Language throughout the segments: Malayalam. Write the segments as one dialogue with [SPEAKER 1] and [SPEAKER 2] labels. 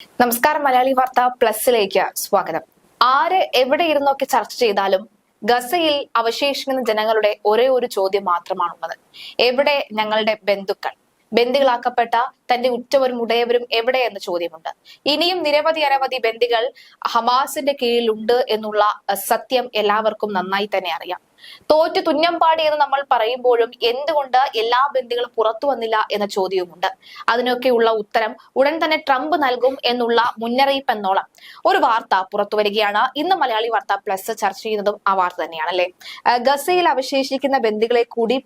[SPEAKER 1] നമസ്കാരം മലയാളി വാർത്ത പ്ലസിലേക്ക് സ്വാഗതം. ആര് എവിടെ ഇരുന്നൊക്കെ ചർച്ച ചെയ്താലും ഗസയിൽ അവശേഷിക്കുന്ന ജനങ്ങളുടെ ഒരേ ഒരു ചോദ്യം മാത്രമാണുള്ളത്. എവിടെ ഞങ്ങളുടെ ബന്ധുക്കൾ? ബന്ദികളാക്കപ്പെട്ട തന്റെ ഉറ്റവരും ഉടയവരും എവിടെ എന്ന ചോദ്യമുണ്ട്. ഇനിയും നിരവധി അനവധി ബന്ദികൾ ഹമാസിന്റെ കീഴിലുണ്ട് എന്നുള്ള സത്യം എല്ലാവർക്കും നന്നായി തന്നെ അറിയാം. തോറ്റു തുന്നം പാടി എന്ന് നമ്മൾ പറയുമ്പോഴും എന്തുകൊണ്ട് എല്ലാ ബന്ദികളും പുറത്തു വന്നില്ല എന്ന ചോദ്യവുമുണ്ട്. അതിനൊക്കെയുള്ള ഉത്തരം ഉടൻ തന്നെ ട്രംപ് നൽകും എന്നുള്ള മുന്നറിയിപ്പ് എന്നോളം ഒരു വാർത്ത പുറത്തു വരികയാണ്. ഇന്ന് മലയാളി വാർത്ത പ്ലസ് ചർച്ച ചെയ്യുന്നതും ആ വാർത്ത തന്നെയാണ് അല്ലെ ഗസയിൽ അവശേഷിക്കുന്ന ബന്ദികളെ കൂടി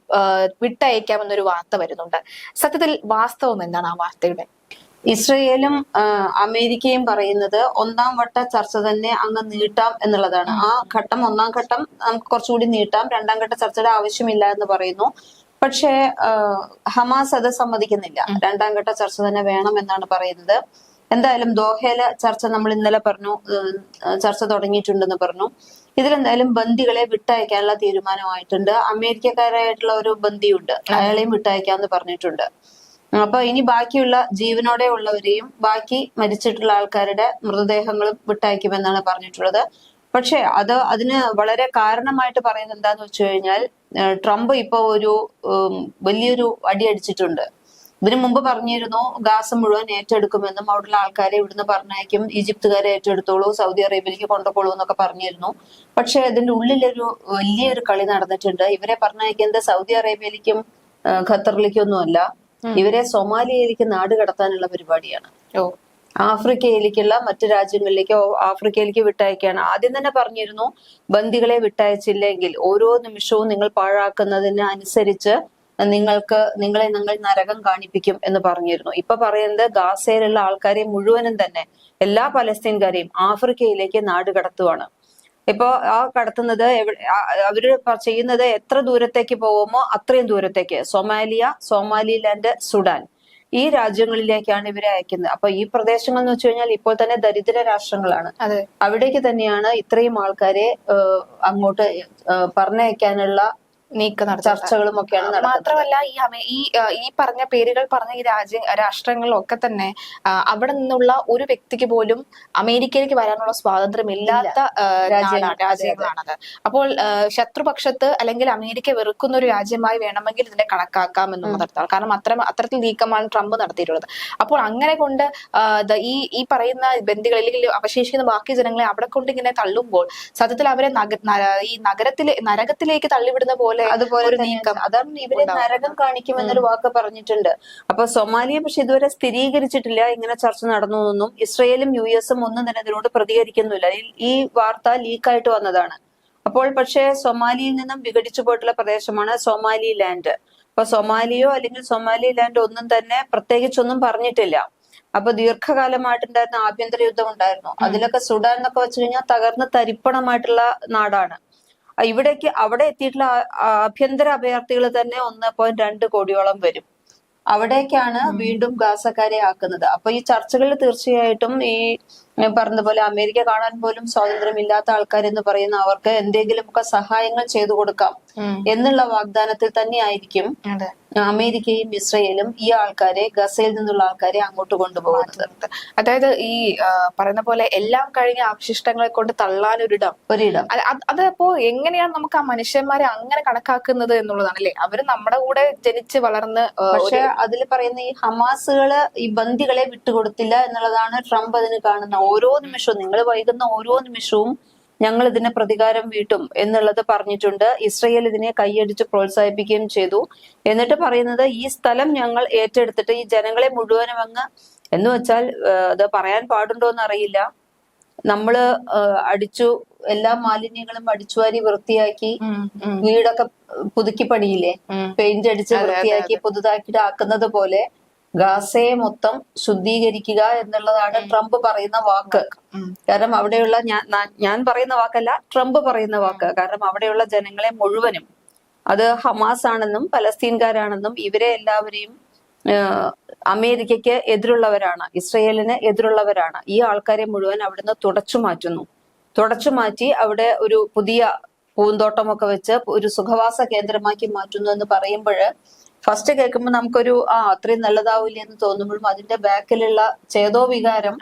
[SPEAKER 1] വിട്ടയക്കാമെന്നൊരു വാർത്ത വരുന്നുണ്ട്. സത്യത്തിൽ വാസ്തവം എന്താണ്? ആ വാർത്തയുടെ.
[SPEAKER 2] ഇസ്രയേലും അമേരിക്കയും പറയുന്നത് ഒന്നാം വട്ട ചർച്ച തന്നെ അങ്ങ് നീട്ടാം എന്നുള്ളതാണ്. ആ ഘട്ടം ഒന്നാം ഘട്ടം നമുക്ക് കുറച്ചുകൂടി നീട്ടാം. രണ്ടാം ഘട്ട ചർച്ചയുടെ ആവശ്യമില്ല എന്ന് പറയുന്നു. പക്ഷേ ഹമാസ് അത് സമ്മതിക്കുന്നില്ല. രണ്ടാം ഘട്ട ചർച്ച തന്നെ വേണം എന്നാണ് പറയുന്നത്. എന്തായാലും ദോഹയിലെ ചർച്ച നമ്മൾ ഇന്നലെ പറഞ്ഞു. ചർച്ച തുടങ്ങിയിട്ടുണ്ടെന്ന് പറഞ്ഞു. ഇതിലെന്തായാലും ബന്ദികളെ വിട്ടയക്കാനുള്ള തീരുമാനമായിട്ടുണ്ട്. അമേരിക്കക്കാരായിട്ടുള്ള ഒരു ബന്ദിയുണ്ട്. അയാളെയും വിട്ടയക്കാന്ന് പറഞ്ഞിട്ടുണ്ട്. അപ്പൊ ഇനി ബാക്കിയുള്ള ജീവനോടെ ഉള്ളവരെയും ബാക്കി മരിച്ചിട്ടുള്ള ആൾക്കാരുടെ മൃതദേഹങ്ങളും വിട്ടയക്കുമെന്നാണ് പറഞ്ഞിട്ടുള്ളത്. പക്ഷെ അത് അതിന് വളരെ കാരണമായിട്ട് പറയുന്നത് എന്താന്ന് വെച്ച് കഴിഞ്ഞാൽ ട്രംപ് ഇപ്പൊ ഒരു വലിയൊരു അടി അടിച്ചിട്ടുണ്ട്. ഇതിനു മുമ്പ് പറഞ്ഞിരുന്നു ഗാസ മുഴുവൻ ഏറ്റെടുക്കുമെന്നും അവിടെയുള്ള ആൾക്കാരെ ഇവിടുന്ന് പറഞ്ഞയക്കും ഈജിപ്തുകാരെ ഏറ്റെടുത്തോളൂ സൗദി അറേബ്യയിലേക്ക് കൊണ്ടുപോകൂ എന്നൊക്കെ പറഞ്ഞിരുന്നു. പക്ഷെ അതിന്റെ ഉള്ളിലൊരു വലിയൊരു കളി നടന്നിട്ടുണ്ട്. ഇവരെ പറഞ്ഞയക്കുന്നത് സൗദി അറേബ്യയിലേക്കും ഖത്തറിലേക്കും ഇവരെ സൊമാലിയയിലേക്ക് നാട് കടത്താനുള്ള പരിപാടിയാണ്.
[SPEAKER 1] ഓ.
[SPEAKER 2] ആഫ്രിക്കയിലേക്കുള്ള മറ്റു രാജ്യങ്ങളിലേക്ക് ആഫ്രിക്കയിലേക്ക് വിട്ടയക്കുകയാണ്. ആദ്യം തന്നെ പറഞ്ഞിരുന്നു ബന്ദികളെ വിട്ടയച്ചില്ലെങ്കിൽ ഓരോ നിമിഷവും നിങ്ങൾ പാഴാക്കുന്നതിന് അനുസരിച്ച് നിങ്ങൾക്ക് നിങ്ങളെ ഞങ്ങൾ നരകം കാണിപ്പിക്കും എന്ന് പറഞ്ഞിരുന്നു. ഇപ്പൊ പറയുന്നത് ഗാസയിലുള്ള ആൾക്കാരെ മുഴുവനും തന്നെ എല്ലാ പലസ്തീൻകാരെയും ആഫ്രിക്കയിലേക്ക് നാട് കടത്തുവാണ്. ഇപ്പോ ആ കടത്തുന്നത് അവർ അവർ ചെയ്യുന്നത് എത്ര ദൂരത്തേക്ക് പോകുമോ അത്രയും ദൂരത്തേക്ക്. Somalia Somaliland Sudan. ഈ രാജ്യങ്ങളിലേക്കാണ് ഇവരെ അയക്കുന്നത്. അപ്പൊ ഈ പ്രദേശങ്ങൾ എന്ന് വെച്ച് കഴിഞ്ഞാൽ ഇപ്പോൾ തന്നെ ദരിദ്ര രാഷ്ട്രങ്ങളാണ്.
[SPEAKER 1] അതെ.
[SPEAKER 2] അവിടേക്ക് തന്നെയാണ് ഇത്രയും ആൾക്കാരെ അങ്ങോട്ട് പറഞ്ഞയക്കാനുള്ള
[SPEAKER 1] നീക്കം
[SPEAKER 2] ചർച്ചകളും ഒക്കെയാണ്
[SPEAKER 1] മാത്രമല്ല ഈ ഈ ഈ പറഞ്ഞ പേരുകൾ പറഞ്ഞ ഈ രാജ്യ രാഷ്ട്രങ്ങളിലൊക്കെ തന്നെ അവിടെ നിന്നുള്ള ഒരു വ്യക്തിക്ക് പോലും അമേരിക്കയിലേക്ക് വരാനുള്ള സ്വാതന്ത്ര്യം ഇല്ലാത്ത രാജ്യങ്ങളാണത്. അപ്പോൾ ശത്രുപക്ഷത്ത് അല്ലെങ്കിൽ അമേരിക്ക വെറുക്കുന്ന ഒരു രാജ്യമായി വേണമെങ്കിൽ ഇതിനെ കണക്കാക്കാം എന്നുള്ളതാണ് കാരണം അത്ര അത്തരത്തിൽ നീക്കമാണ് ട്രംപ് നടത്തിയിട്ടുള്ളത്. അപ്പോൾ അങ്ങനെ കൊണ്ട് ഈ ഈ പറയുന്ന ബന്ധികൾ അല്ലെങ്കിൽ അവശേഷിക്കുന്ന ബാക്കി ജനങ്ങളെ അവിടെ കൊണ്ട് ഇങ്ങനെ തള്ളുമ്പോൾ സത്യത്തിൽ അവരെ ഈ നഗരത്തിലെ നരകത്തിലേക്ക് തള്ളിവിടുന്ന പോലെ
[SPEAKER 2] അതുപോലെ
[SPEAKER 1] ഒരു നീക്കം
[SPEAKER 2] അതാണ് ഇവരെ. നരകം കാണിക്കുമെന്നൊരു വാക്ക് പറഞ്ഞിട്ടുണ്ട്. അപ്പൊ സൊമാലിയ പക്ഷെ ഇതുവരെ സ്ഥിരീകരിച്ചിട്ടില്ല. ഇങ്ങനെ ചർച്ച നടന്നു എന്നും ഇസ്രയേലും യു എസും ഒന്നും തന്നെ ഇതിനോട് പ്രതികരിക്കുന്നില്ല ഈ- വാർത്ത ലീക്കായിട്ട് വന്നതാണ്. അപ്പോൾ പക്ഷേ സൊമാലിയിൽ നിന്നും വിഘടിച്ചു പോയിട്ടുള്ള പ്രദേശമാണ് സൊമാലി ലാൻഡ് അപ്പൊ സൊമാലിയോ അല്ലെങ്കിൽ സൊമാലി ലാൻഡ് ഒന്നും തന്നെ പ്രത്യേകിച്ചൊന്നും പറഞ്ഞിട്ടില്ല. അപ്പൊ ദീർഘകാലമായിട്ടുണ്ടായിരുന്ന ആഭ്യന്തര യുദ്ധം ഉണ്ടായിരുന്നു. അതിലൊക്കെ സുഡാൻ എന്നൊക്കെ വെച്ച് കഴിഞ്ഞാൽ തകർന്ന് തരിപ്പണമായിട്ടുള്ള നാടാണ്. ഇവിടേക്ക് അവിടെ എത്തിയിട്ടുള്ള ആഭ്യന്തര അഭയാർത്ഥികൾ തന്നെ ഒന്ന് പോയിന്റ് രണ്ട് കോടിയോളം വരും. അവിടേക്കാണ് വീണ്ടും ഗാസക്കാരെ ആക്കുന്നത്. അപ്പൊ ഈ ചർച്ചകളിൽ തീർച്ചയായിട്ടും ഈ ഞാൻ പറഞ്ഞതുപോലെ അമേരിക്ക കാണാൻ പോലും സ്വാതന്ത്ര്യമില്ലാത്ത ആൾക്കാരെന്ന് പറയുന്ന അവർക്ക് എന്തെങ്കിലുമൊക്കെ സഹായങ്ങൾ ചെയ്തു കൊടുക്കാം എന്നുള്ള വാഗ്ദാനത്തിൽ തന്നെ
[SPEAKER 1] ആയിരിക്കും
[SPEAKER 2] അമേരിക്കയും ഇസ്രയേലും ഈ ആൾക്കാരെ ഗസയിൽ നിന്നുള്ള ആൾക്കാരെ അങ്ങോട്ട് കൊണ്ടുപോകുന്നത്.
[SPEAKER 1] അതായത് ഈ പറയുന്ന പോലെ എല്ലാം കഴിഞ്ഞ അവശിഷ്ടങ്ങളെ കൊണ്ട് തള്ളാൻ
[SPEAKER 2] ഒരിടം.
[SPEAKER 1] ഒരിടം അത് അതപ്പോ എങ്ങനെയാണ് നമുക്ക് ആ മനുഷ്യന്മാരെ അങ്ങനെ കണക്കാക്കുന്നത് എന്നുള്ളതാണ് അല്ലെ? അവർ നമ്മുടെ കൂടെ ജനിച്ച് വളർന്ന്
[SPEAKER 2] പക്ഷെ അതിൽ പറയുന്ന ഈ ഹമാസുകൾ ഈ ബന്ദികളെ വിട്ടുകൊടുത്തില്ല എന്നുള്ളതാണ് ട്രംപ് അതിന് കാണുന്ന ഓരോ നിമിഷവും നിങ്ങൾ വൈകുന്ന ഓരോ നിമിഷവും ഞങ്ങൾ ഇതിന് പ്രതികാരം വീട്ടും എന്നുള്ളത് പറഞ്ഞിട്ടുണ്ട്. ഇസ്രയേൽ ഇതിനെ കൈയടിച്ച് പ്രോത്സാഹിപ്പിക്കുകയും ചെയ്തു. എന്നിട്ട് പറയുന്നത് ഈ സ്ഥലം ഞങ്ങൾ ഏറ്റെടുത്തിട്ട് ഈ ജനങ്ങളെ മുഴുവനും അങ്ങ് എന്ന് വെച്ചാൽ അത് പറയാൻ പാടുണ്ടോ എന്നറിയില്ല. നമ്മൾ അടിച്ചു എല്ലാ മാലിന്യങ്ങളും അടിച്ചുവാരി വൃത്തിയാക്കി വീടൊക്കെ പുതുക്കി പണിയില്ലേ? പെയിന്റ് അടിച്ച് വൃത്തിയാക്കി പുതുതാക്കിയിട്ട് ആക്കുന്നത് പോലെ ഗാസയെ മൊത്തം ശുദ്ധീകരിക്കുക എന്നുള്ളതാണ് ട്രംപ് പറയുന്ന വാക്ക്. കാരണം അവിടെയുള്ള ഞാൻ ഞാൻ പറയുന്ന വാക്കല്ല ട്രംപ് പറയുന്ന വാക്ക്. കാരണം അവിടെയുള്ള ജനങ്ങളെ മുഴുവനും അത് ഹമാസ് ആണെന്നും പലസ്തീൻകാരാണെന്നും ഇവരെ എല്ലാവരെയും അമേരിക്കയ്ക്ക് എതിരുള്ളവരാണ് ഇസ്രയേലിന് എതിരുള്ളവരാണ്. ഈ ആൾക്കാരെ മുഴുവൻ അവിടുന്ന് തുടച്ചു മാറ്റുന്നു. തുടച്ചു മാറ്റി അവിടെ ഒരു പുതിയ പൂന്തോട്ടമൊക്കെ വെച്ച് ഒരു സുഖവാസ കേന്ദ്രമാക്കി മാറ്റുന്നു എന്ന് പറയുമ്പോൾ ഫസ്റ്റ് കേൾക്കുമ്പോൾ നമുക്കൊരു ആ അത്രയും നല്ലതാവില്ല എന്ന് തോന്നുമ്പോഴും അതിന്റെ ബാക്കിലുള്ള ചേതോ വികാരം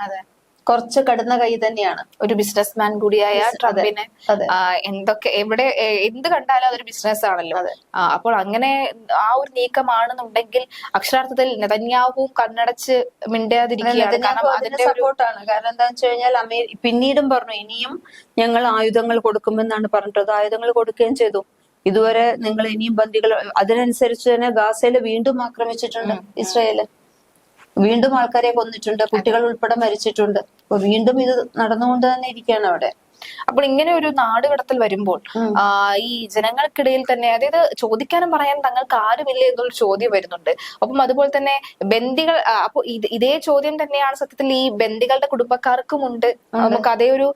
[SPEAKER 2] കുറച്ച് കടന്ന കൈ തന്നെയാണ്.
[SPEAKER 1] ഒരു ബിസിനസ്മാൻ കൂടിയായ
[SPEAKER 2] Yes,
[SPEAKER 1] ട്രംപിനെ എന്തൊക്കെ എവിടെ എന്ത് കണ്ടാലും അതൊരു ബിസിനസ് ആണല്ലോ. അപ്പോൾ അങ്ങനെ ആ ഒരു നീക്കമാണെന്നുണ്ടെങ്കിൽ അക്ഷരാർത്ഥത്തിൽ നെതന്യാവും കണ്ണടച്ച് മിണ്ടാതിരിക്കുകയാണ്.
[SPEAKER 2] സപ്പോർട്ടാണ് കാരണം എന്താ വെച്ച് കഴിഞ്ഞാൽ അമേരി പിന്നീടും പറഞ്ഞു ഇനിയും ഞങ്ങൾ ആയുധങ്ങൾ കൊടുക്കുമെന്നാണ് പറഞ്ഞിട്ടത് ആയുധങ്ങൾ കൊടുക്കുകയും ചെയ്തു. ഇതുവരെ നിങ്ങൾ ഇനിയും ബന്ദികൾ അതിനനുസരിച്ച് തന്നെ ഗാസയിൽ വീണ്ടും ആക്രമിച്ചിട്ടുണ്ട് ഇസ്രയേൽ. വീണ്ടും ആൾക്കാരെ കൊന്നിട്ടുണ്ട് കുട്ടികൾ ഉൾപ്പെടെ മരിച്ചിട്ടുണ്ട്. അപ്പൊ വീണ്ടും ഇത് നടന്നുകൊണ്ട് തന്നെ ഇരിക്കുകയാണ് അവിടെ.
[SPEAKER 1] അപ്പോൾ ഇങ്ങനെ ഒരു നാടുകടത്തൽ വരുമ്പോൾ ഈ ജനങ്ങൾക്കിടയിൽ തന്നെ അതായത് ചോദിക്കാനും പറയാൻ തങ്ങൾക്ക് ആരുമില്ല എന്നൊരു ചോദ്യം വരുന്നുണ്ട്. അപ്പം അതുപോലെ തന്നെ ബന്ദികൾ അപ്പോൾ അപ്പൊ ഇതേ ചോദ്യം തന്നെയാണ് സത്യത്തിൽ ഈ ബന്ദികളുടെ കുടുംബക്കാർക്കും ഉണ്ട്. നമുക്ക് അതേ ഒരു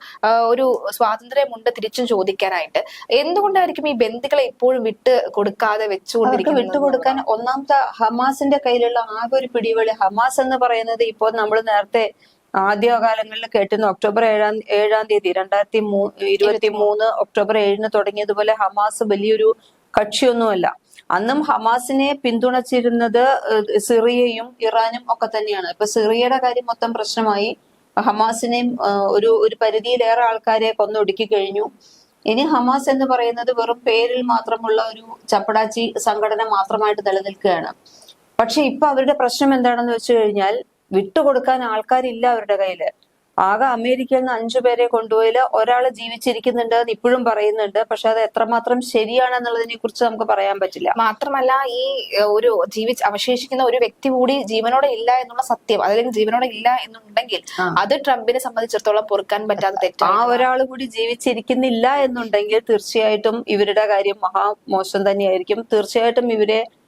[SPEAKER 1] ഒരു സ്വാതന്ത്ര്യമുണ്ട് തിരിച്ചും ചോദിക്കാനായിട്ട്. എന്തുകൊണ്ടായിരിക്കും ഈ ബന്ദികളെ ഇപ്പോഴും വിട്ട് കൊടുക്കാതെ
[SPEAKER 2] വെച്ചുകൊണ്ടിരിക്കും
[SPEAKER 1] വെച്ചുകൊണ്ടിരിക്കുന്നത്
[SPEAKER 2] വിട്ടുകൊടുക്കാൻ ഒന്നാമത്തെ ഹമാസിന്റെ കയ്യിലുള്ള ആകെ ഒരു പിടിവളി ഹമാസ് എന്ന് പറയുന്നത് ഇപ്പോൾ നമ്മൾ നേരത്തെ ആദ്യകാലങ്ങളിൽ കേട്ടിരുന്നു ഒക്ടോബർ ഏഴാം ഏഴാം തീയതി രണ്ടായിരത്തി മൂ ഇരുപത്തി മൂന്ന് ഒക്ടോബർ ഏഴിന് തുടങ്ങിയതുപോലെ ഹമാസ് വലിയൊരു കക്ഷിയൊന്നുമല്ല. അന്നും ഹമാസിനെ പിന്തുണച്ചിരുന്നത് സിറിയയും ഇറാനും ഒക്കെ തന്നെയാണ്. ഇപ്പൊ സിറിയയുടെ കാര്യം മൊത്തം പ്രശ്നമായി. ഹമാസിനെയും ഒരു ഒരു പരിധിയിലേറെ ആൾക്കാരെ കൊന്നൊടുക്കി കഴിഞ്ഞു. ഇനി ഹമാസ് എന്ന് പറയുന്നത് വെറും പേരിൽ മാത്രമുള്ള ഒരു ചപ്പടാച്ചി സംഘടന മാത്രമായിട്ട് നിലനിൽക്കുകയാണ്. പക്ഷെ ഇപ്പൊ അവരുടെ പ്രശ്നം എന്താണെന്ന് വെച്ച് കഴിഞ്ഞാൽ വിട്ടുകൊടുക്കാൻ ആൾക്കാരില്ല അവരുടെ കയ്യിൽ. ആകെ അമേരിക്കയിൽ നിന്ന് അഞ്ചു പേരെ കൊണ്ടുപോയില്ല ഒരാൾ ജീവിച്ചിരിക്കുന്നുണ്ട് എന്ന് ഇപ്പോഴും പറയുന്നുണ്ട്. പക്ഷെ അത് എത്രമാത്രം ശരിയാണെന്നുള്ളതിനെ കുറിച്ച് നമുക്ക് പറയാൻ പറ്റില്ല.
[SPEAKER 1] മാത്രമല്ല ഈ ഒരു ജീവിച്ച് അവശേഷിക്കുന്ന ഒരു വ്യക്തി കൂടി ജീവനോടെ ഇല്ല എന്നുള്ള സത്യം. അതല്ലെങ്കിൽ ജീവനോടെ ഇല്ല എന്നുണ്ടെങ്കിൽ അത് ട്രംപിനെ സംബന്ധിച്ചിടത്തോളം പൊറുക്കാൻ പറ്റാത്ത
[SPEAKER 2] ആ
[SPEAKER 1] തെറ്റാണ്.
[SPEAKER 2] ഒരാൾ കൂടി ജീവിച്ചിരിക്കുന്നില്ല എന്നുണ്ടെങ്കിൽ തീർച്ചയായിട്ടും ഇവരുടെ കാര്യം മഹാ മോശം തന്നെയായിരിക്കും. തീർച്ചയായിട്ടും ഇവരെ ആ,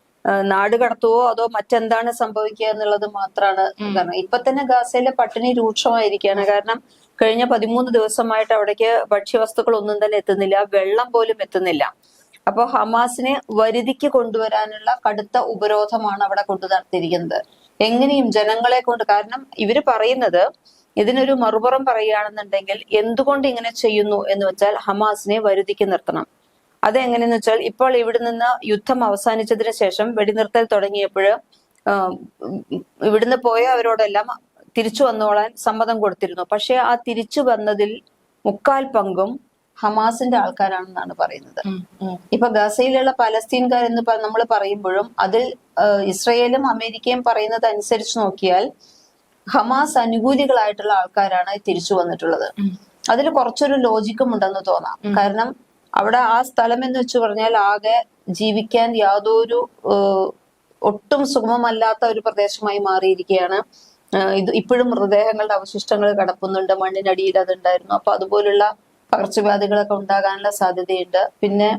[SPEAKER 2] നാട് കടത്തുവോ അതോ മറ്റെന്താണ് സംഭവിക്കുക എന്നുള്ളത് മാത്രമാണ് കാരണം. ഇപ്പൊ തന്നെ ഗാസയിലെ പട്ടിണി രൂക്ഷമായിരിക്കുകയാണ് കാരണം കഴിഞ്ഞ പതിമൂന്ന് ദിവസമായിട്ട് അവിടേക്ക് ഭക്ഷ്യവസ്തുക്കൾ ഒന്നും തന്നെ എത്തുന്നില്ല. വെള്ളം പോലും എത്തുന്നില്ല. അപ്പൊ ഹമാസിനെ വരുതിക്ക് കൊണ്ടുവരാനുള്ള കടുത്ത ഉപരോധമാണ് അവിടെ കൊണ്ടു നടത്തിയിരിക്കുന്നത്. എങ്ങനെയും ജനങ്ങളെ കൊണ്ട് കാരണം ഇവർ പറയുന്നത് ഇതിനൊരു മറുപുറം പറയുകയാണെന്നുണ്ടെങ്കിൽ എന്തുകൊണ്ട് ഇങ്ങനെ ചെയ്യുന്നു എന്ന് വെച്ചാൽ ഹമാസിനെ വരുതിക്ക് നിർത്തണം. അതെങ്ങനെയെന്ന് വെച്ചാൽ ഇപ്പോൾ ഇവിടെ നിന്ന് യുദ്ധം അവസാനിച്ചതിന് ശേഷം വെടിനിർത്തൽ തുടങ്ങിയപ്പോൾ ഇവിടുന്ന് പോയ അവരോടെല്ലാം തിരിച്ചു വന്നോളാൻ സമ്മതം കൊടുത്തിരുന്നു. പക്ഷെ ആ തിരിച്ചു വന്നതിൽ മുക്കാൽ പങ്കും ഹമാസിന്റെ ആൾക്കാരാണെന്നാണ് പറയുന്നത്. ഇപ്പൊ ഗസയിലുള്ള പലസ്തീൻകാർ എന്ന് നമ്മൾ പറയുമ്പോഴും അതിൽ ഇസ്രയേലും അമേരിക്കയും പറയുന്നത് അനുസരിച്ച് നോക്കിയാൽ ഹമാസ് അനുകൂലികളായിട്ടുള്ള ആൾക്കാരാണ് തിരിച്ചു വന്നിട്ടുള്ളത്. അതിൽ കുറച്ചൊരു ലോജിക്കും ഉണ്ടെന്ന് തോന്നാം. കാരണം അവിടെ ആ സ്ഥലം എന്ന് വെച്ച് പറഞ്ഞാൽ ആകെ ജീവിക്കാൻ യാതൊരു ഒട്ടും സുഗമമല്ലാത്ത ഒരു പ്രദേശമായി മാറിയിരിക്കുകയാണ്. ഇത് ഇപ്പോഴും മൃതദേഹങ്ങളുടെ അവശിഷ്ടങ്ങൾ കിടക്കുന്നുണ്ട് മണ്ണിനടിയിൽ അതുണ്ടായിരുന്നു. അപ്പൊ അതുപോലുള്ള പകർച്ചവ്യാധികളൊക്കെ ഉണ്ടാകാനുള്ള സാധ്യതയുണ്ട്. പിന്നെ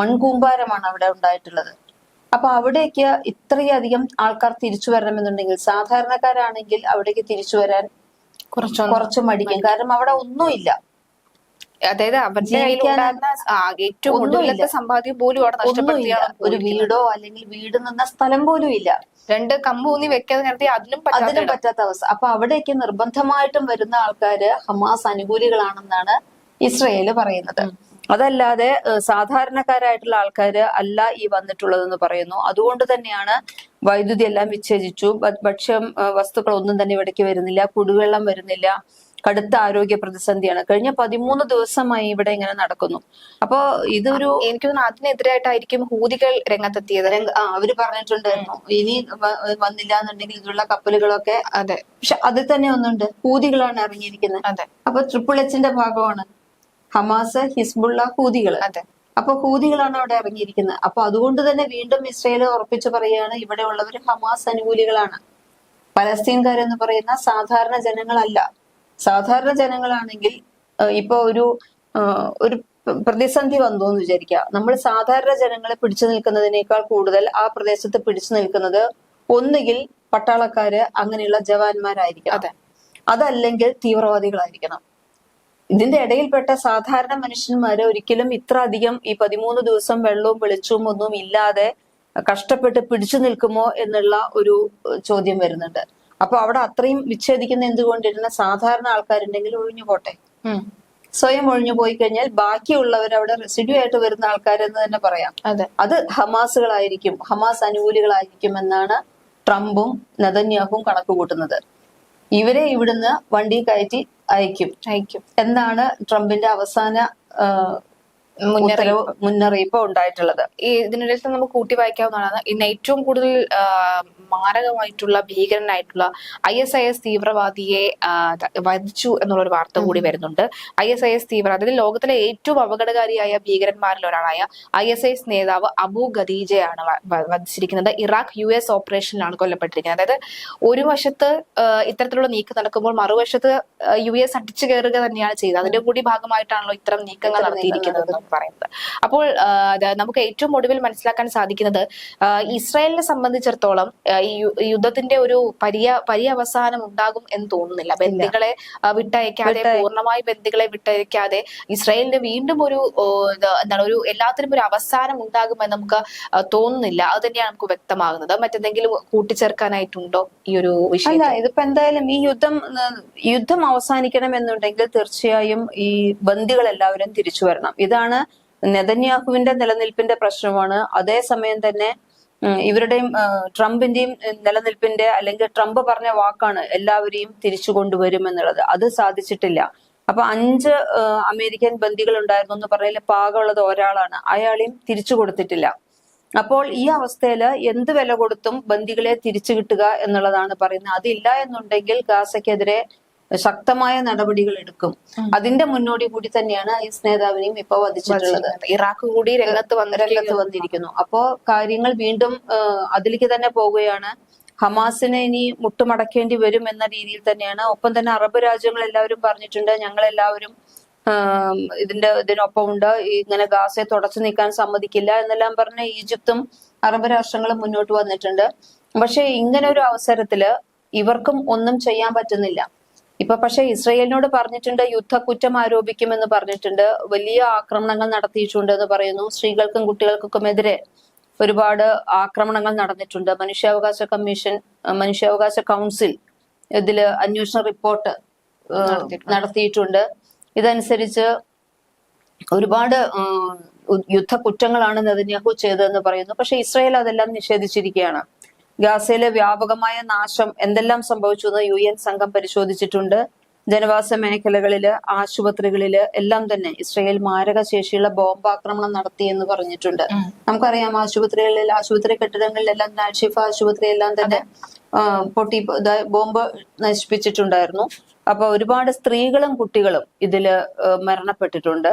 [SPEAKER 2] മൺകൂമ്പാരമാണ് അവിടെ ഉണ്ടായിട്ടുള്ളത്. അപ്പൊ അവിടേക്ക് ഇത്രയധികം ആൾക്കാർ തിരിച്ചു വരണമെന്നുണ്ടെങ്കിൽ സാധാരണക്കാരാണെങ്കിൽ അവിടേക്ക് തിരിച്ചു വരാൻ
[SPEAKER 1] കുറച്ച്
[SPEAKER 2] കുറച്ച് മടിക്കും. കാരണം അവിടെ ഒന്നുമില്ല.
[SPEAKER 1] അതായത് അവരുടെ ഏറ്റവും. ഒടുവിലത്തെ സമ്പാദ്യം പോലും അവിടെ നഷ്ടപ്പെടുത്തിയാണ്
[SPEAKER 2] ഒരു വീടോ അല്ലെങ്കിൽ വീട് നിന്ന സ്ഥലം പോലും ഇല്ല.
[SPEAKER 1] രണ്ട് കമ്പ് ഊന്നി വെക്കാതെ നേരത്തെ അതിനും
[SPEAKER 2] അതിനും
[SPEAKER 1] പറ്റാത്ത
[SPEAKER 2] അവസ്ഥ. അപ്പൊ അവിടേക്ക് നിർബന്ധമായിട്ടും വരുന്ന ആൾക്കാര് ഹമാസ് അനുകൂലികളാണെന്നാണ് ഇസ്രയേൽ പറയുന്നത്. അതല്ലാതെ സാധാരണക്കാരായിട്ടുള്ള ആൾക്കാര് അല്ല ഈ വന്നിട്ടുള്ളതെന്ന് പറയുന്നു. അതുകൊണ്ട് തന്നെയാണ് വൈദ്യുതി എല്ലാം വിച്ഛേദിച്ചു. ഭക്ഷ്യം വസ്തുക്കൾ ഒന്നും തന്നെ ഇവിടേക്ക് വരുന്നില്ല. കുടിവെള്ളം വരുന്നില്ല. കടുത്ത ആരോഗ്യ പ്രതിസന്ധിയാണ്. കഴിഞ്ഞ പതിമൂന്ന് ദിവസമായി ഇവിടെ ഇങ്ങനെ നടക്കുന്നു. അപ്പോ ഇതൊരു
[SPEAKER 1] എനിക്ക് തോന്നുന്നു അതിനെതിരായിട്ടായിരിക്കും ഹൂതികൾ രംഗത്തെത്തിയത്.
[SPEAKER 2] അവർ പറഞ്ഞിട്ടുണ്ടായിരുന്നു. ഇനി വന്നില്ല എന്നുണ്ടെങ്കിൽ ഇതിലുള്ള കപ്പലുകളൊക്കെ
[SPEAKER 1] അതെ.
[SPEAKER 2] പക്ഷെ അതിൽ തന്നെ ഒന്നുണ്ട്. ഹൂതികളാണ് ഇറങ്ങിയിരിക്കുന്നത്.
[SPEAKER 1] അതെ.
[SPEAKER 2] അപ്പൊ ട്രിപ്പിൾ എച്ചിന്റെ ഭാഗമാണ് ഹമാസ് ഹിസ്ബുള്ള ഹൂതികൾ
[SPEAKER 1] അതെ.
[SPEAKER 2] അപ്പൊ ഹൂതികളാണ് അവിടെ ഇറങ്ങിയിരിക്കുന്നത്. അപ്പൊ അതുകൊണ്ട് തന്നെ വീണ്ടും ഇസ്രയേൽ ഉറപ്പിച്ചു പറയുകയാണ് ഇവിടെ ഉള്ളവർ ഹമാസ് അനുകൂലികളാണ്. പലസ്തീൻകാരെന്ന് പറയുന്ന സാധാരണ ജനങ്ങളല്ല. സാധാരണ ജനങ്ങളാണെങ്കിൽ ഇപ്പൊ ഒരു ഒരു പ്രതിസന്ധി വന്നു എന്ന് വിചാരിക്കുക നമ്മൾ സാധാരണ ജനങ്ങളെ പിടിച്ചു നിൽക്കുന്നതിനേക്കാൾ കൂടുതൽ ആ പ്രദേശത്ത് പിടിച്ചു നിൽക്കുന്നത് ഒന്നുകിൽ പട്ടാളക്കാര് അങ്ങനെയുള്ള ജവാന്മാരായിരിക്കണം.
[SPEAKER 1] അതെ.
[SPEAKER 2] അതല്ലെങ്കിൽ തീവ്രവാദികളായിരിക്കണം. ഇതിന്റെ ഇടയിൽപ്പെട്ട സാധാരണ മനുഷ്യന്മാര് ഒരിക്കലും ഇത്ര അധികം ഈ പതിമൂന്ന് ദിവസം വെള്ളവും വെളിച്ചവും ഒന്നും ഇല്ലാതെ കഷ്ടപ്പെട്ട് പിടിച്ചു നിൽക്കുമോ എന്നുള്ള ഒരു ചോദ്യം വരുന്നുണ്ട്. അപ്പൊ അവിടെ അത്രയും വിച്ഛേദിക്കുന്ന എന്തുകൊണ്ടിരുന്ന സാധാരണ ആൾക്കാരുണ്ടെങ്കിൽ ഒഴിഞ്ഞു പോട്ടെ. സ്വയം ഒഴിഞ്ഞു പോയി കഴിഞ്ഞാൽ ബാക്കിയുള്ളവർ അവിടെ റെസിഡ്യൂ ആയിട്ട് വരുന്ന ആൾക്കാരെന്ന് തന്നെ പറയാം.
[SPEAKER 1] അതെ.
[SPEAKER 2] ഹമാസുകളായിരിക്കും ഹമാസ് അനുകൂലികളായിരിക്കും എന്നാണ് ട്രംപും നദന്യാഹും കണക്ക് കൂട്ടുന്നത് ഇവരെ ഇവിടുന്ന് വണ്ടി കയറ്റി അയക്കും.
[SPEAKER 1] അയക്കും.
[SPEAKER 2] എന്നാണ് ട്രംപിന്റെ അവസാന
[SPEAKER 1] മുന്നറിയിപ്പ്
[SPEAKER 2] മുന്നറിയിപ്പ്. ഉണ്ടായിട്ടുള്ളത്.
[SPEAKER 1] ഈ ഇതിനിടയിൽ തന്നെ നമുക്ക് കൂട്ടി വായിക്കാവുന്നതാണ്. ഇന്ന് ഏറ്റവും കൂടുതൽ മാരകമായിട്ടുള്ള ഭീകരനായിട്ടുള്ള ഐ എസ് ഐ എസ് തീവ്രവാദിയെ വധിച്ചു എന്നുള്ളൊരു വാർത്ത കൂടി വരുന്നുണ്ട്. ഐ എസ് ഐ എസ് തീവ്രവാദി അതിൽ ലോകത്തിലെ ഏറ്റവും അപകടകാരിയായ ഭീകരന്മാരിൽ ഒരാളായ ഐ എസ് ഐ എസ് നേതാവ് അബു ഖദീജയാണ് വധിച്ചിരിക്കുന്നത്. ഇറാഖ് യു എസ് ഓപ്പറേഷനിലാണ് കൊല്ലപ്പെട്ടിരിക്കുന്നത്. അതായത് ഒരു വശത്ത് ഇത്തരത്തിലുള്ള നീക്കം നടക്കുമ്പോൾ മറുവശത്ത് യു എസ് അടിച്ചു കയറുക തന്നെയാണ് ചെയ്തത്. അതിന്റെ കൂടി ഭാഗമായിട്ടാണല്ലോ ഇത്തരം നീക്കങ്ങൾ നടത്തിയിരിക്കുന്നത്. എന്ന് പറയുന്നത്. അപ്പോൾ നമുക്ക് ഏറ്റവും ഒടുവിൽ മനസ്സിലാക്കാൻ സാധിക്കുന്നത് ഇസ്രായേലിനെ സംബന്ധിച്ചിടത്തോളം ഈ യുദ്ധത്തിന്റെ ഒരു പര്യ പര്യവസാനം ഉണ്ടാകും എന്ന് തോന്നുന്നില്ല. ബന്ധികളെ വിട്ടയക്കാതെ പൂർണമായി ബന്ധികളെ വിട്ടയക്കാതെ ഇസ്രായേലിന് വീണ്ടും ഒരു എന്താണ് ഒരു എല്ലാത്തിനും ഒരു അവസാനം ഉണ്ടാകുമെന്ന് നമുക്ക് തോന്നുന്നില്ല. അത് തന്നെയാണ് നമുക്ക് വ്യക്തമാകുന്നത്. മറ്റെന്തെങ്കിലും കൂട്ടിച്ചേർക്കാനായിട്ടുണ്ടോ ഈ ഒരു വിഷയം
[SPEAKER 2] ഇതിപ്പോ എന്തായാലും ഈ യുദ്ധം യുദ്ധം അവസാനിക്കണം എന്നുണ്ടെങ്കിൽ തീർച്ചയായും ഈ ബന്ദികൾ എല്ലാവരും തിരിച്ചു വരണം. ഇതാണ് നെതന്യാഹുവിന്റെ നിലനിൽപ്പിന്റെ പ്രശ്നമാണ്. അതേസമയം തന്നെ ഇവരുടെയും ട്രംപിന്റെയും നിലനിൽപ്പിന്റെ അല്ലെങ്കിൽ ട്രംപ് പറഞ്ഞ വാക്കാണ് എല്ലാവരെയും തിരിച്ചു കൊണ്ടുവരും എന്നുള്ളത്. അത് സാധിച്ചിട്ടില്ല. അപ്പൊ അഞ്ച് അമേരിക്കൻ ബന്ധികൾ ഉണ്ടായിരുന്നു എന്ന് പറഞ്ഞാൽ പാകമുള്ളത് ഒരാളാണ്. അയാളെയും തിരിച്ചു കൊടുത്തിട്ടില്ല. അപ്പോൾ ഈ അവസ്ഥയിൽ എന്ത് വില കൊടുത്തും ബന്ദികളെ തിരിച്ചു കിട്ടുക എന്നുള്ളതാണ് പറയുന്നത്. അതില്ല എന്നുണ്ടെങ്കിൽ ഗാസയ്ക്കെതിരെ ശക്തമായ നടപടികൾ എടുക്കും. അതിന്റെ മുന്നോടി കൂടി തന്നെയാണ് ഐസ് നേതാവിനെയും ഇപ്പൊ വധിച്ചിട്ടുള്ളത്.
[SPEAKER 1] ഇറാഖ് കൂടി രംഗത്ത്
[SPEAKER 2] രംഗത്ത്
[SPEAKER 1] വന്നിരിക്കുന്നു.
[SPEAKER 2] വന്നിരിക്കുന്നു അപ്പോ കാര്യങ്ങൾ വീണ്ടും അതിലേക്ക് തന്നെ പോവുകയാണ്. ഹമാസിനെ ഇനി മുട്ടുമടക്കേണ്ടി വരും എന്ന രീതിയിൽ തന്നെയാണ്. ഒപ്പം തന്നെ അറബ് രാജ്യങ്ങൾ എല്ലാവരും പറഞ്ഞിട്ടുണ്ട്. ഞങ്ങൾ എല്ലാവരും ഇതിന്റെ ഇതിനൊപ്പം ഉണ്ട് ഇങ്ങനെ ഗാസയെ തുടച്ചു നീക്കാൻ സമ്മതിക്കില്ല എന്നെല്ലാം പറഞ്ഞ ഈജിപ്തും അറബ് രാഷ്ട്രങ്ങളും മുന്നോട്ട് വന്നിട്ടുണ്ട്. പക്ഷെ ഇങ്ങനെ ഒരു അവസരത്തിൽ ഇവർക്കും ഒന്നും ചെയ്യാൻ പറ്റുന്നില്ല. ഇപ്പൊ പക്ഷെ ഇസ്രയേലിനോട് പറഞ്ഞിട്ടുണ്ട് യുദ്ധ കുറ്റം ആരോപിക്കുമെന്ന് പറഞ്ഞിട്ടുണ്ട് വലിയ ആക്രമണങ്ങൾ നടത്തിയിട്ടുണ്ട് എന്ന് പറയുന്നു. സ്ത്രീകൾക്കും കുട്ടികൾക്കുമെതിരെ ഒരുപാട് ആക്രമണങ്ങൾ നടന്നിട്ടുണ്ട്. മനുഷ്യാവകാശ കമ്മീഷൻ മനുഷ്യാവകാശ കൗൺസിൽ ഇതിൽ അന്വേഷണ റിപ്പോർട്ട്
[SPEAKER 1] നടത്തിയിട്ടുണ്ട്.
[SPEAKER 2] ഇതനുസരിച്ച് ഒരുപാട് യുദ്ധ കുറ്റങ്ങളാണ് നെതന്യാഹു ചെയ്തതെന്ന് പറയുന്നു. പക്ഷെ ഇസ്രായേൽ അതെല്ലാം നിഷേധിച്ചിരിക്കുകയാണ്. ഗാസയിലെ വ്യാപകമായ നാശം എന്തെല്ലാം സംഭവിച്ചു എന്ന് യു എൻ സംഘം പരിശോധിച്ചിട്ടുണ്ട്. ജനവാസ മേഖലകളിൽ ആശുപത്രികളിൽ എല്ലാം തന്നെ ഇസ്രയേൽ മാരക ശേഷിയുള്ള ബോംബാക്രമണം നടത്തി എന്ന് പറഞ്ഞിട്ടുണ്ട്. നമുക്കറിയാം ആശുപത്രികളിൽ ആശുപത്രി കെട്ടിടങ്ങളിലെല്ലാം നാഷിഫ ആശുപത്രി എല്ലാം തന്നെ പൊട്ടി ബോംബ് നശിപ്പിച്ചിട്ടുണ്ടായിരുന്നു. അപ്പൊ ഒരുപാട് സ്ത്രീകളും കുട്ടികളും ഇതിൽ മരണപ്പെട്ടിട്ടുണ്ട്.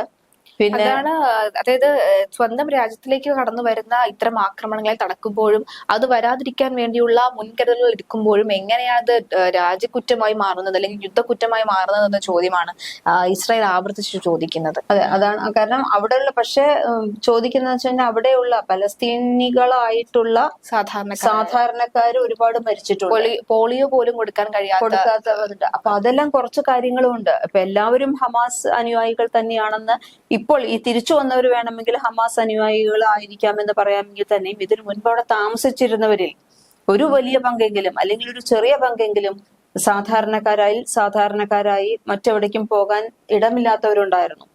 [SPEAKER 2] പിന്നെ
[SPEAKER 1] അതാണ് അതായത് സ്വന്തം രാജ്യത്തിലേക്ക് കടന്നു വരുന്ന ഇത്തരം ആക്രമണങ്ങളെ തടക്കുമ്പോഴും അത് വരാതിരിക്കാൻ വേണ്ടിയുള്ള മുൻകരുതലുകൾ എടുക്കുമ്പോഴും എങ്ങനെയാണ് അത് രാജ്യക്കുറ്റമായി മാറുന്നത് അല്ലെങ്കിൽ യുദ്ധക്കുറ്റമായി മാറുന്നത് എന്ന ചോദ്യമാണ് ഇസ്രായേൽ ആവർത്തിച്ച് ചോദിക്കുന്നത്.
[SPEAKER 2] അതെ അതാണ് കാരണം അവിടെയുള്ള പക്ഷെ ചോദിക്കുന്നത് വെച്ച് കഴിഞ്ഞാൽ അവിടെയുള്ള പലസ്തീനികളായിട്ടുള്ള
[SPEAKER 1] സാധാരണ
[SPEAKER 2] സാധാരണക്കാർ ഒരുപാട് മരിച്ചിട്ടുണ്ട്.
[SPEAKER 1] പോളിയോ പോലും കൊടുക്കാൻ കഴിയാത്ത
[SPEAKER 2] കൊടുക്കാത്തവരുണ്ട്. അപ്പൊ അതെല്ലാം കുറച്ച് കാര്യങ്ങളും ഉണ്ട് അപ്പൊ എല്ലാവരും ഹമാസ് അനുയായികൾ തന്നെയാണെന്ന് ഇപ്പോൾ ഈ തിരിച്ചു വന്നവർ വേണമെങ്കിൽ ഹമാസ് അനുയായികളായിരിക്കാമെന്ന് പറയാമെങ്കിൽ തന്നെയും ഇതിന് മുൻപ് അവിടെ താമസിച്ചിരുന്നവരിൽ ഒരു വലിയ പങ്കെങ്കിലും അല്ലെങ്കിൽ ഒരു ചെറിയ പങ്കെങ്കിലും സാധാരണക്കാരായി സാധാരണക്കാരായി മറ്റെവിടേക്കും പോകാൻ ഇടമില്ലാത്തവരുണ്ടായിരുന്നു.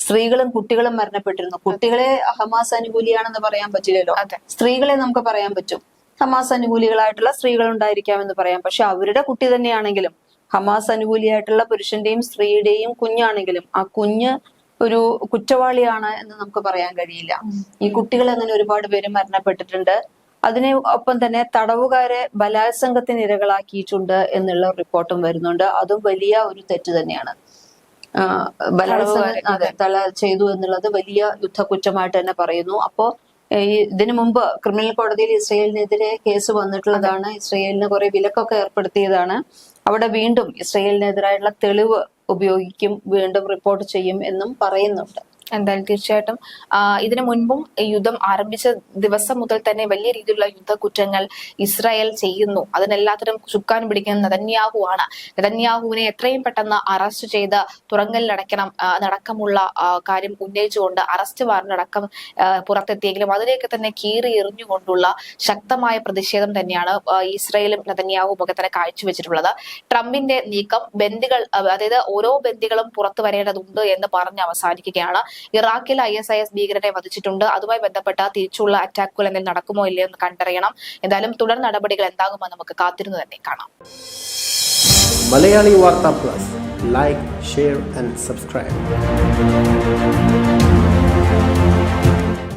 [SPEAKER 2] സ്ത്രീകളും കുട്ടികളും മരണപ്പെട്ടിരുന്നു. കുട്ടികളെ ഹമാസ് അനുകൂലിയാണെന്ന് പറയാൻ പറ്റില്ലല്ലോ. സ്ത്രീകളെ നമുക്ക് പറയാൻ പറ്റും. ഹമാസ് അനുകൂലികളായിട്ടുള്ള സ്ത്രീകൾ ഉണ്ടായിരിക്കാമെന്ന് പറയാം. പക്ഷെ അവരുടെ കുട്ടി തന്നെയാണെങ്കിലും ഹമാസ് അനുകൂലിയായിട്ടുള്ള പുരുഷന്റെയും സ്ത്രീയുടെയും കുഞ്ഞാണെങ്കിലും ആ കുഞ്ഞ് ഒരു കുറ്റവാളിയാണ് എന്ന് നമുക്ക് പറയാൻ കഴിയില്ല. ഈ കുട്ടികൾ അങ്ങനെ ഒരുപാട് പേര് മരണപ്പെട്ടിട്ടുണ്ട്. അതിനെ ഒപ്പം തന്നെ തടവുകാരെ ബലാത്സംഗത്തിന് ഇരകളാക്കിയിട്ടുണ്ട് എന്നുള്ള റിപ്പോർട്ടും വരുന്നുണ്ട്. അതും വലിയ ഒരു തെറ്റ് തന്നെയാണ്. ബലാത്സംഗം അതെ തല ചെയ്തു എന്നുള്ളത് വലിയ യുദ്ധക്കുറ്റമായിട്ട് തന്നെ പറയുന്നു. അപ്പോ ഇതിനു മുമ്പ് ക്രിമിനൽ കോടതിയിൽ ഇസ്രയേലിനെതിരെ കേസ് വന്നിട്ടുള്ളതാണ്. ഇസ്രയേലിന് കുറെ വിലക്കൊക്കെ ഏർപ്പെടുത്തിയതാണ്. അവിടെ വീണ്ടും ഇസ്രയേലിനെതിരായിട്ടുള്ള തെളിവ് ഉപയോഗിക്കും വീണ്ടും റിപ്പോർട്ട് ചെയ്യും എന്നും പറയുന്നുണ്ട്.
[SPEAKER 1] എന്തായാലും തീർച്ചയായിട്ടും ഇതിനു മുൻപും യുദ്ധം ആരംഭിച്ച ദിവസം മുതൽ തന്നെ വലിയ രീതിയിലുള്ള യുദ്ധ കുറ്റങ്ങൾ ഇസ്രായേൽ ചെയ്യുന്നു. അതിനെല്ലാത്തിനും ചുക്കാൻ പിടിക്കുന്ന നെതന്യാഹു ആണ് നെതന്യാഹുവിനെ എത്രയും പെട്ടെന്ന് അറസ്റ്റ് ചെയ്ത് തുറങ്കലിലടയ്ക്കണം നടക്കമുള്ള കാര്യം ഉന്നയിച്ചുകൊണ്ട് അറസ്റ്റ് വാറണ്ടടക്കം പുറത്തെത്തിയെങ്കിലും അതിലേക്ക് തന്നെ കീറി എറിഞ്ഞുകൊണ്ടുള്ള ശക്തമായ പ്രതിഷേധം തന്നെയാണ് ഇസ്രായേലും നെതന്യാഹുവും ഒക്കെ തന്നെ കാഴ്ചവെച്ചിട്ടുള്ളത്. ട്രംപിന്റെ നീക്കം ബന്ദികൾ അതായത് ഓരോ ബന്ദികളും പുറത്തു വരേണ്ടതുണ്ട് എന്ന് പറഞ്ഞ് അവസാനിക്കുകയാണ്. ഇറാഖിൽ ഐ എസ് ഐ എസ് ഭീകരരെ വധിച്ചിട്ടുണ്ട്. അതുമായി ബന്ധപ്പെട്ട തിരിച്ചുള്ള അറ്റാക്കുകൾ എന്തെങ്കിലും നടക്കുമോ ഇല്ലയോ എന്ന് കണ്ടറിയണം. എന്തായാലും തുടർ നടപടികൾ എന്താകുമെന്ന് നമുക്ക് കാത്തിരുന്നു തന്നെ കാണാം.
[SPEAKER 3] Malayali Vartha plus. Like share and subscribe